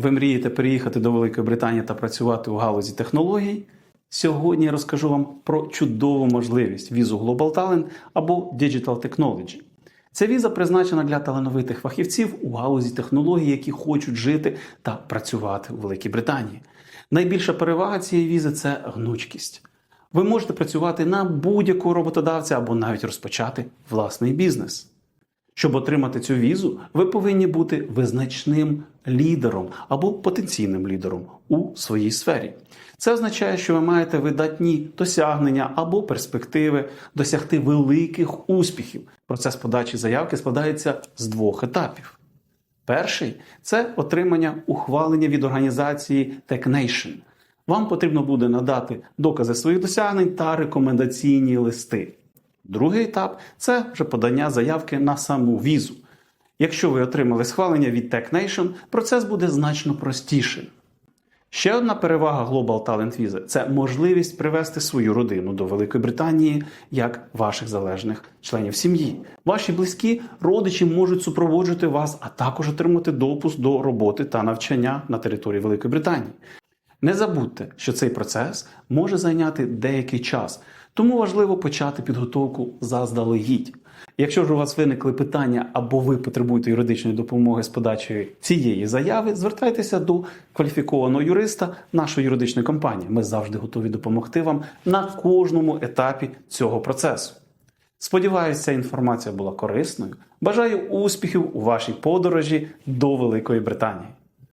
ви мрієте переїхати до Великої Британії та працювати у галузі технологій, сьогодні я розкажу вам про чудову можливість візу Global Talent або Digital Technology. Ця віза призначена для талановитих фахівців у галузі технологій, які хочуть жити та працювати у Великій Британії. Найбільша перевага цієї візи це гнучкість. Ви можете працювати на будь-якого роботодавця або навіть розпочати власний бізнес. Щоб отримати цю візу, ви повинні бути визначним лідером або потенційним лідером у своїй сфері. Це означає, що ви маєте видатні досягнення або перспективи досягти великих успіхів. Процес подачі заявки складається з двох етапів. Перший це отримання ухвалення від організації TechNation. Вам потрібно буде надати докази своїх досягнень та рекомендаційні листи. Другий етап це вже подання заявки на саму візу. Якщо ви отримали схвалення від TechNation, процес буде значно простішим. Ще одна перевага Global Talent Visa – це можливість привести свою родину до Великої Британії як ваших залежних членів сім'ї. Ваші близькі родичі можуть супроводжувати вас, а також отримати допуск до роботи та навчання на території Великої Британії. Не забудьте, що цей процес може зайняти деякий час, тому важливо почати підготовку заздалегідь. Якщо ж у вас виникли питання або ви потребуєте юридичної допомоги з подачею цієї заяви, звертайтеся до кваліфікованого юриста нашої юридичної компанії. Ми завжди готові допомогти вам на кожному етапі цього процесу. Сподіваюся, ця інформація була корисною. Бажаю успіхів у вашій подорожі до Великої Британії.